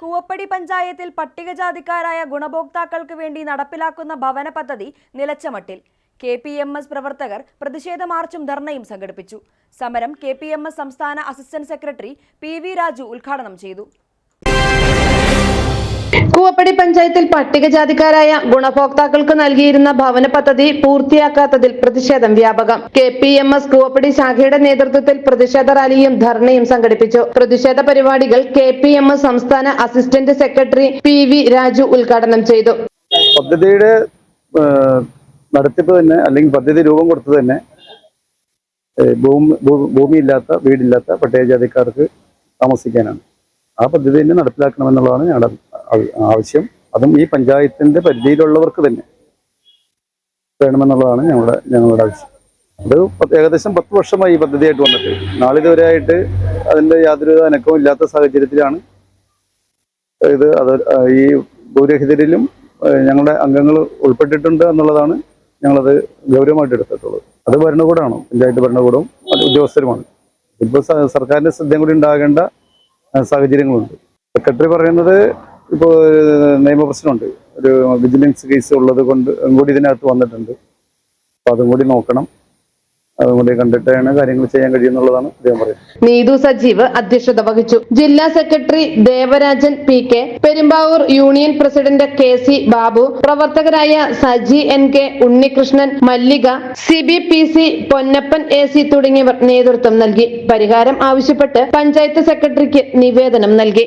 കൂവപ്പടി പഞ്ചായത്തിൽ പട്ടികജാതിക്കാരായ ഗുണഭോക്താക്കൾക്ക് വേണ്ടി നടപ്പിലാക്കുന്ന ഭവന പദ്ധതി നിലച്ചമട്ടിൽ. കെ പി എം എസ് പ്രവർത്തകർ പ്രതിഷേധ മാർച്ചും ധർണയും സംഘടിപ്പിച്ചു. സമരം കെ പി എം എസ് സംസ്ഥാന assistant secretary P V Raju ഉദ്ഘാടനം ചെയ്തു. കൂവപ്പടി പഞ്ചായത്തിൽ പട്ടികജാതിക്കാരായ ഗുണഭോക്താക്കൾക്ക് നൽകിയിരുന്ന ഭവന പദ്ധതി പൂർത്തിയാക്കാത്തതിൽ പ്രതിഷേധം വ്യാപകം. K P M S Koovappady ശാഖയുടെ നേതൃത്വത്തിൽ പ്രതിഷേധ റാലിയും ധർണയും സംഘടിപ്പിച്ചു. പ്രതിഷേധ പരിപാടികൾ കെ പി എം എസ് സംസ്ഥാന assistant secretary P V Raju ഉദ്ഘാടനം ചെയ്തു. പദ്ധതിയുടെ നടത്തിപ്പ് തന്നെ അല്ലെങ്കിൽ പദ്ധതി രൂപം കൊടുത്തത് തന്നെ ഭൂമി ഭൂമിയില്ലാത്ത വീടില്ലാത്ത പട്ടികജാതിക്കാർക്ക് താമസിക്കാനാണ്. ആ പദ്ധതി തന്നെ നടപ്പിലാക്കണമെന്നുള്ളതാണ് ഞങ്ങളുടെ ആവശ്യം. അതും ഈ പഞ്ചായത്തിന്റെ പരിധിയിലുള്ളവർക്ക് തന്നെ വേണമെന്നുള്ളതാണ് ഞങ്ങളുടെ ഞങ്ങളുടെ ആവശ്യം. അത് ഏകദേശം പത്ത് വർഷമായി ഈ പദ്ധതിയായിട്ട് വന്നിട്ട്. നാളിതുവരെയായിട്ട് അതിന്റെ യാതൊരു അനക്കവും ഇല്ലാത്ത സാഹചര്യത്തിലാണ് ഇത് അത് ഈ ഭൂരഹിതരിലും ഞങ്ങളുടെ അംഗങ്ങൾ ഉൾപ്പെട്ടിട്ടുണ്ട് എന്നുള്ളതാണ് ഞങ്ങളത് ഗൗരവമായിട്ട് എടുത്തിട്ടുള്ളത്. അത് ഭരണകൂടമാണ് പഞ്ചായത്ത് ഭരണകൂടവും ഉദ്യോഗസ്ഥരുമാണ്. ഇപ്പോൾ സർക്കാരിന്റെ ശ്രദ്ധയും കൂടി ഉണ്ടാകേണ്ട സാഹചര്യങ്ങളുണ്ട്. സെക്രട്ടറി പറയുന്നത് ഇപ്പോൾ നിയമപ്രശ്നമുണ്ട്. ഒരു വിജിലൻസ് കേസ് ഉള്ളത് കൊണ്ട് കൂടി ഇതിനകത്ത് വന്നിട്ടുണ്ട്. അപ്പോൾ അതും കൂടി നോക്കണം. കണ്ടിട്ടാണ് കാര്യങ്ങൾ ചെയ്യാൻ കഴിയുന്നുള്ളതാണ് അദ്ദേഹം സജീവ് അധ്യക്ഷത വഹിച്ചു. ജില്ലാ secretary Devarajan P K Perumbavoor union president K C Babu പ്രവർത്തകരായ Saji N K Unnikrishnan Mallika C B P C Ponnappan A C തുടങ്ങിയവർ നേതൃത്വം നൽകി. പരിഹാരം ആവശ്യപ്പെട്ട് പഞ്ചായത്ത് സെക്രട്ടറിക്ക് നിവേദനം നൽകി.